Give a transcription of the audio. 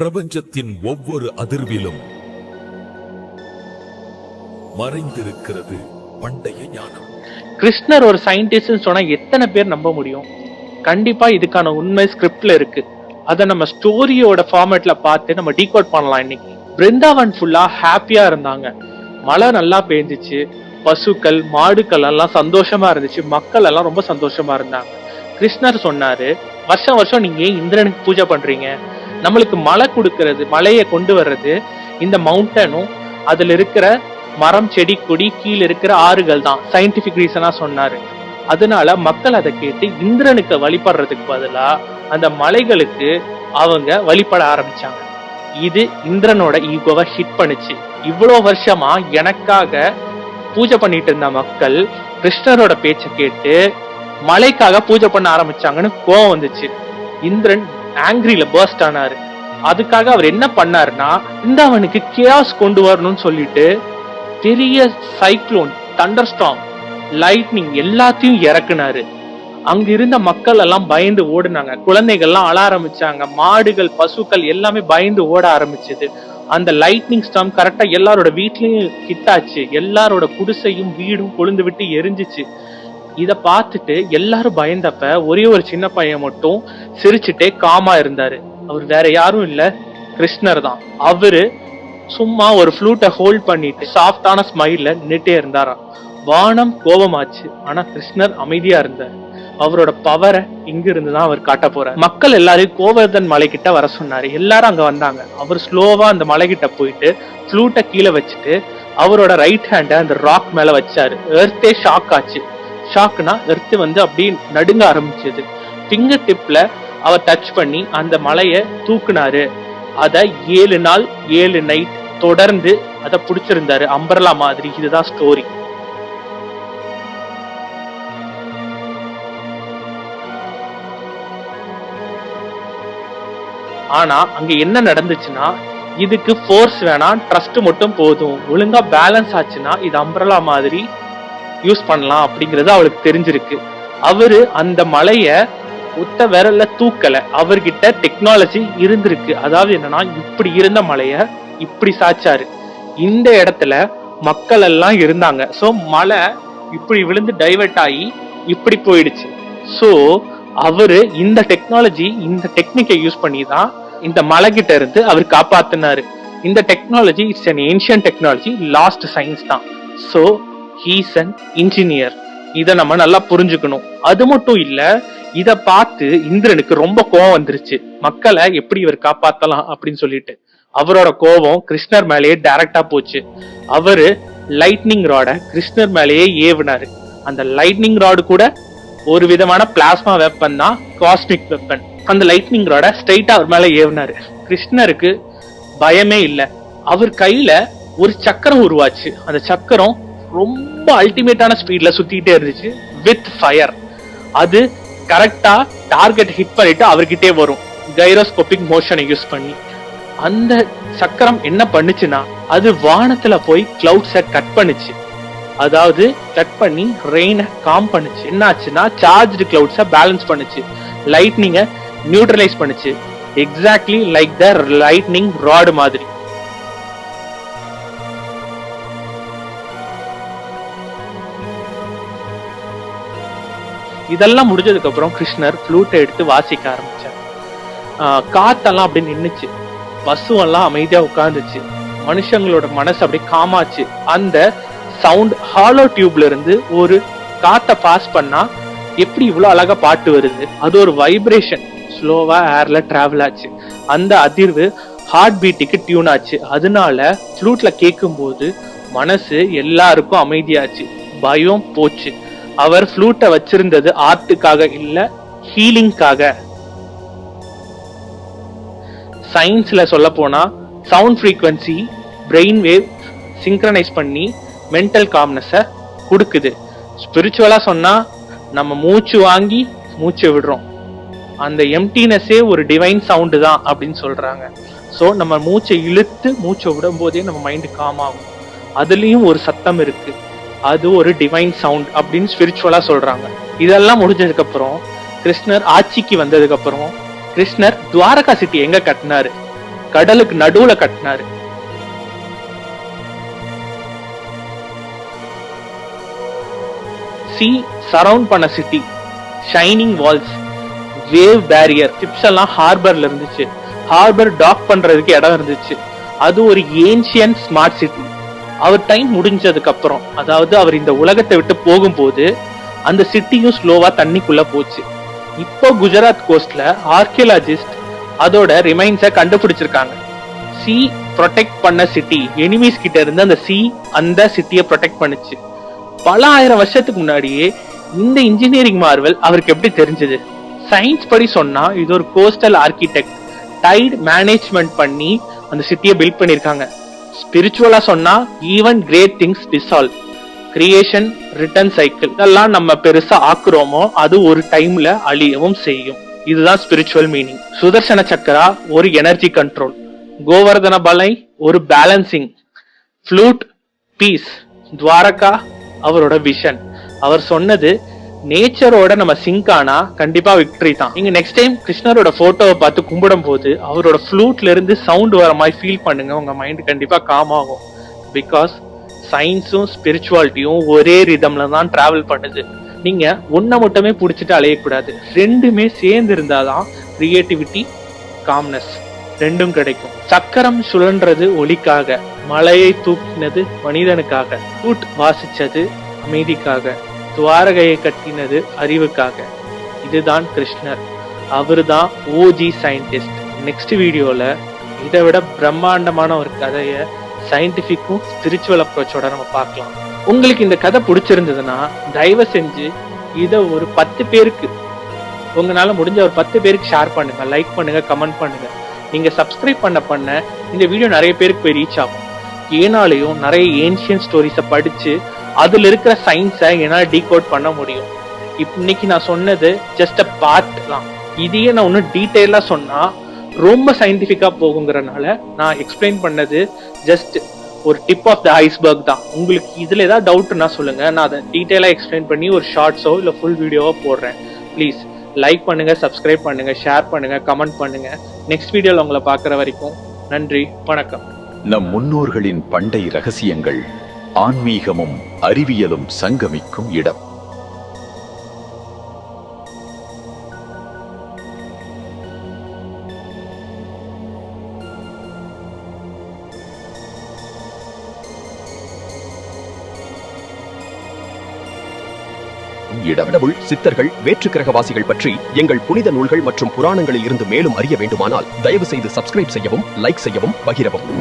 பிரபஞ்சத்தின் ஒவ்வொரு அதிர்விலும் மறைந்திருக்கிறது பண்டைய ஞானம். கிருஷ்ணர் ஒரு சயின்டிஸ்ட் சொன்னா எத்தனை பேர் நம்ப முடியும்? கண்டிப்பா இதுக்கான உண்மை ஸ்கிரிப்ட்ல இருக்கு. அதை நம்ம ஸ்டோரியோட ஃபார்மேட்ல பார்த்து நம்ம டீகோட் பண்ணலாம் இன்னைக்கு. பிருந்தாவன் ஃபுல்லா ஹாப்பியா இருந்தாங்க. மழை நல்லா பெஞ்சிச்சு. பசுக்கள் மாடுகள் எல்லாம் சந்தோஷமா இருந்துச்சு. மக்கள் எல்லாம் ரொம்ப சந்தோஷமா இருந்தாங்க. கிருஷ்ணர் சொன்னாரு வருஷம் வருஷம் நீங்க ஏன் இந்திரனுக்கு பூஜை பண்றீங்க? நம்மளுக்கு மழை கொடுக்கறது மழையை கொண்டு வர்றது இந்த மவுண்டனும் அதுல இருக்கிற மரம் செடி கொடி கீழே இருக்கிற ஆறுகள் தான். சயின்டிபிக் ரீசனா சொன்னாரு. அதனால மக்கள் அதை கேட்டு இந்திரனுக்கு வழிபடுறதுக்கு பதிலா அந்த மலைகளுக்கு அவங்க வழிபட ஆரம்பிச்சாங்க. இது இந்திரனோட ஈகோவை ஹிட் பண்ணுச்சு. இவ்வளோ வருஷமா எனக்காக பூஜை பண்ணிட்டு இருந்த மக்கள் கிருஷ்ணரோட பேச்சை கேட்டு மலைக்காக பூஜை பண்ண ஆரம்பிச்சாங்கன்னு கோவம் வந்துச்சு. இந்திரன் ஆங்கிரியில பர்ஸ்ட் ஆனாரு. அதுக்காக அவர் என்ன பண்ணாருன்னா இந்தாவனுக்கு கேஸ் கொண்டு வரணும்னு சொல்லிட்டு பெரிய சைக்ளோன் தண்டர் ஸ்டாம் லைட்னிங் எல்லாத்தையும் இறக்குனாரு. அங்க இருந்த மக்கள் எல்லாம் பயந்து ஓடுனாங்க. குழந்தைகள்லாம் அழ ஆரம்பிச்சாங்க. மாடுகள் பசுக்கள் எல்லாமே பயந்து ஓட ஆரம்பிச்சது. அந்த லைட்னிங் ஸ்டாம் கரெக்டா எல்லாரோட வீட்லயும் கிட்டாச்சு. எல்லாரோட குடிசையும் வீடும் கொழுந்து விட்டு எரிஞ்சிச்சு. இத பார்த்துட்டு எல்லாரும் பயந்தப்ப ஒரே ஒரு சின்ன பையன் மட்டும் சிரிச்சுட்டே காமா இருந்தாரு. அவர் வேற யாரும் இல்ல கிருஷ்ணர் தான். அவரு சும்மா ஒரு ஃப்ளூட்டை ஹோல்ட் பண்ணிட்டு சாஃப்டான ஸ்மைல்ல நின்னுட்டே இருந்தாராம் வானம் கோபமாச்சு. ஆனா கிருஷ்ணர் அமைதியா இருந்தார். அவரோட பவரை இங்க இருந்து தான் அவர் காட்ட போறார். மக்கள் எல்லாரையும் கோவர்தன் மலைக்கிட்ட வர சொன்னாரு. எல்லாரும் அங்க வந்தாங்க. அவர் ஸ்லோவா அந்த மலைக்கிட்ட போயிட்டு ஃப்ளூட்டை கீழே வச்சுட்டு அவரோட ரைட் ஹேண்ட அந்த ராக் மேல வச்சாரு. எர்த்தே ஷாக் ஆச்சு. ஷாக்னா எர்த்து வந்து அப்படியே நடுங்க ஆரம்பிச்சது. ஃபிங்கர் டிப்ல அவர் டச் பண்ணி அந்த மலையை தூக்குனாரு. அத ஏழு நாள் ஏழு நைட் தொடர்ந்து அதை பிடிச்சிருந்தாரு. அம்பர்லா மாதிரி. இதுதான் ஸ்டோரி ஆனா அங்க என்ன நடந்துச்சுன்னா இதுக்கு ஃபோர்ஸ் வேணாம் ட்ரஸ்ட் மட்டும் போதும். ஒழுங்கா பேலன்ஸ் ஆச்சுன்னா இது அம்பரலா மாதிரி யூஸ் பண்ணலாம் அப்படிங்கறது அவளுக்கு தெரிஞ்சிருக்கு. அவரு அந்த மலைய ஒத்த விரல்ல தூக்கல. அவர்கிட்ட டெக்னாலஜி இருந்திருக்கு. அதாவது என்னன்னா இப்படி இருந்த மலைய இப்படி சாச்சாரு இந்த இடத்துல மக்கள் எல்லாம் இருந்தாங்க. சோ மலை இப்படி விழுந்து டைவர்ட் ஆகி இப்படி போயிடுச்சு. சோ அவரு இந்த டெக்னாலஜி இந்த டெக்னிக்கை யூஸ் பண்ணி தான் இந்த மலை கிட்ட இருந்து அவர் காப்பாத்தினாரு. இந்த technology it's an ancient technology lost science தான். சோ ஹீஸ் அண்ட் இன்ஜினியர் இதை நம்ம நல்லா புரிஞ்சுக்கணும். அது மட்டும் இல்ல இத பார்த்து இந்திரனுக்கு ரொம்ப கோவம் வந்துருச்சு. மக்களை எப்படி இவர் காப்பாத்தலாம் அப்படின்னு சொல்லிட்டு. அவரோட கோபம் கிருஷ்ணர் மேலேயே டைரக்டா போச்சு. அவரு லைட்னிங் ராட கிருஷ்ணர் மேலேயே ஏவினாரு. அந்த லைட்னிங் ராடு கூட ஒரு விதமான பிளாஸ்மா வெப்பன் தான் காஸ்மிக் வெப்பன் அந்த லைட்னிங் ராட ஸ்ட்ரைட்டா அவர் மேல ஏவினாரு. கிருஷ்ணருக்கு பயமே இல்லை. அவர் கையில ஒரு சக்கரம் உருவாச்சு. அந்த சக்கரம் ரொம்ப அல்டிமேட்டான ஸ்பீட்ல சுத்திட்டே இருந்துச்சு வித் ஃபயர் அது கரெக்டா டார்கெட் ஹிட் பண்ணிட்டு அவர்கிட்டே வரும். கைரோஸ்கோபிக் மோஷனை யூஸ் பண்ணி. அந்த சக்கரம் என்ன பண்ணுச்சுன்னா அது வானத்துல போய் கிளவுட்ஸை கட் பண்ணுச்சு. அதாவது கட் பண்ணி ரெயினை காம் பண்ணுச்சு. என்ன ஆச்சுன்னா சார்ஜ்டு கிளவுட்ஸை பேலன்ஸ் பண்ணுச்சு. லைட்னிங்கை நியூட்ரலைஸ் பண்ணுச்சு. Exactly like the lightning rod மாதிரி. இதெல்லாம் முடிஞ்சதுக்கு அப்புறம் கிருஷ்ணர் ஃப்ளூட்டை எடுத்து வாசிக்க ஆரம்பிச்சார். காத்தெல்லாம் அப்படியே நின்னுச்சு. பசுவெல்லாம் அமைதியா உட்கார்ந்துச்சு. மனுஷங்களோட மனசு அப்படியே காமாச்சு. அந்த சவுண்ட் ஹாலோ டியூப்ல இருந்து ஒரு காத்தை பாஸ் பண்ணா எப்படி இவ்வளோ அழகா பாட்டு வருது? அது ஒரு வைப்ரேஷன் ஸ்லோவா ஏர்ல டிராவல் ஆச்சு. அந்த அதிர்வு ஹார்ட் பீட்டுக்கு டியூன் ஆச்சு. அதனால ஃப்ளூட்ல கேட்கும்போது மனசு எல்லாருக்கும் அமைதியாச்சு. பயம் போச்சு. அவர் ஃப்ளூட்டை வச்சிருந்தது ஆர்ட்டுக்காக இல்ல ஹீலிங்காக சயின்ஸ்ல சொல்ல போனா sound frequency brain wave synchronise பண்ணி மென்டல் காம்னஸை கொடுக்குது. ஸ்பிரிச்சுவலா சொன்னா நம்ம மூச்சு வாங்கி மூச்சு விடுறோம். அந்த எம்டினஸே ஒரு டிவைன் சவுண்டு தான் அப்படின்னு சொல்றாங்க. ஸோ நம்ம மூச்சை இழுத்து மூச்சை விடும் போதே நம்ம மைண்டு காம் ஆகும். அதுலேயும் ஒரு சத்தம் இருக்குது அது ஒரு டிவைன் சவுண்ட் அப்படின்னு ஸ்பிரிச்சுவலா சொல்றாங்க. இதெல்லாம் முடிஞ்சதுக்கு அப்புறம் கிருஷ்ணர் ஆட்சிக்கு வந்ததுக்கு அப்புறம் கிருஷ்ணர் துவாரகா சிட்டி எங்க கட்டினாரு? கடலுக்கு நடுவுல கட்டினாரு. சி சரவுண்ட் பண்ண city shining walls wave barrier ships எல்லாம் ஹார்பர்ல இருந்துச்சு. ஹார்பர் டாக் பண்றதுக்கு இடம் இருந்துச்சு. அது ஒரு ஏன்ஷியன் ஸ்மார்ட் சிட்டி அவர் டைம் முடிஞ்சதுக்கு அப்புறம் அதாவது அவர் இந்த உலகத்தை விட்டு போகும்போது அந்த சிட்டியும் ஸ்லோவா தண்ணிக்குள்ள போச்சு. இப்போ குஜராத் கோஸ்ட்ல ஆர்கியலாஜிஸ்ட் அதோட ரிமைன்ஸை கண்டுபிடிச்சிருக்காங்க. சி ப்ரொடெக்ட் பண்ண சிட்டி எனிமீஸ் கிட்ட இருந்து அந்த சி அந்த சிட்டியை ப்ரொடெக்ட் பண்ணுச்சு. பல ஆயிரம் வருஷத்துக்கு முன்னாடியே இந்த இன்ஜினியரிங் மார்வல் அவருக்கு எப்படி தெரிஞ்சது? சயின்ஸ் படி சொன்னா இது ஒரு கோஸ்டல் ஆர்கிடெக்ட் டைட் மேனேஜ்மெண்ட் பண்ணி அந்த சிட்டியை பில்ட் பண்ணியிருக்காங்க ஸ்பிரிச்சுவலா சொன்னா even great things dissolve creation return cycle இதெல்லாம் நம்ம பெருசா ஆக்குறோமோ அது ஒரு டைம்ல அழியவும் செய்யும். இதுதான் ஸ்பிரிச்சுவல் மீனிங் சுதர்சன சக்கரா ஒரு எனர்ஜி கண்ட்ரோல் கோவர்தன பலை ஒரு பேலன்சிங் ஃப்ளூட் பீஸ் துவாரகா அவரோட விஷன் அவர் சொன்னது நேச்சரோட நம்ம சிங்க் ஆனா கண்டிப்பா விக்டரி தான். நீங்க நெக்ஸ்ட் டைம் கிருஷ்ணரோட போட்டோவை பார்த்து கும்பிடும் போது அவரோட ஃப்ளூட்ல இருந்து சவுண்ட் வர மாதிரி ஃபீல் பண்ணுங்க. உங்க மைண்ட் கண்டிப்பா காம் ஆகும். பிகாஸ் சயின்ஸும் ஸ்பிரிச்சுவாலிட்டியும் ஒரே ரிதம்ல தான் டிராவல் பண்ணுது. நீங்க ஒன்ன மட்டுமே பிடிச்சிட்டு அலையக்கூடாது. ரெண்டுமே சேர்ந்து இருந்தாதான் கிரியேட்டிவிட்டி காம்னஸ் ரெண்டும் கிடைக்கும். சக்கரம் சுழன்றது ஒளிக்காக மலையை தூக்கினது மனிதனுக்காக கூட் வாசிச்சது அமைதிக்காக. துவாரகையை கட்டினது அறிவுக்காக. இதுதான் கிருஷ்ணர். அவரு தான் ஓஜி சயின்டிஸ்ட் நெக்ஸ்ட் வீடியோல இதை விட பிரம்மாண்டமான ஒரு கதையை சயின்டிஃபிக்கும் ஸ்பிரிச்சுவல் அப்ரோச்சோட நம்ம பார்க்கலாம். உங்களுக்கு இந்த கதை பிடிச்சிருந்ததுன்னா தயவு செஞ்சு இதை ஒரு பத்து பேருக்கு உங்களால முடிஞ்ச ஒரு பத்து பேருக்கு ஷேர் பண்ணுங்க லைக் பண்ணுங்க கமெண்ட் பண்ணுங்க. நீங்க சப்ஸ்கிரைப் பண்ண பண்ண இந்த வீடியோ நிறைய பேருக்கு போய் ரீச் ஆகும். ஏனாலையும் நிறைய ஏன்ஷியன் ஸ்டோரிஸை படிச்சு அதுல இருக்கிற சயின்ஸை என்னால் டீகோட் பண்ண முடியும். இன்னைக்கு நான் சொன்னது ஜஸ்ட் அ பார்ட் தான். இதையே நான் ஒன்றும் டீட்டெயிலாக சொன்னா ரொம்ப சயின்டிஃபிக்காக போகுங்கிறனால நான் எக்ஸ்பிளைன் பண்ணது ஜஸ்ட் ஒரு டிப் ஆஃப் த ஐஸ்பர்க் தான். உங்களுக்கு இதில் ஏதாவது டவுட்னா சொல்லுங்க. நான் அதை டீட்டெயிலாக எக்ஸ்பிளைன் பண்ணி ஒரு ஷார்ட்ஸோ இல்லை ஃபுல் வீடியோவோ போடுறேன். ப்ளீஸ் லைக் பண்ணுங்க சப்ஸ்கிரைப் பண்ணுங்க ஷேர் பண்ணுங்க கமெண்ட் பண்ணுங்க. நெக்ஸ்ட் வீடியோவில் உங்களை பார்க்குற வரைக்கும் நன்றி வணக்கம். நம் முன்னோர்களின் பண்டை ரகசியங்கள் ஆன்மீகமும் அறிவியலும் சங்கமிக்கும் இடம். இடவிடவுள் சித்தர்கள் சித்தர்கள் வேற்றுக்கிரகவாசிகள் பற்றி எங்கள் புனித நூல்கள் மற்றும் புராணங்களில் இருந்து மேலும் அறிய வேண்டுமானால் தயவு செய்து சப்ஸ்கிரைப் செய்யவும் லைக் செய்யவும் பகிரவும்.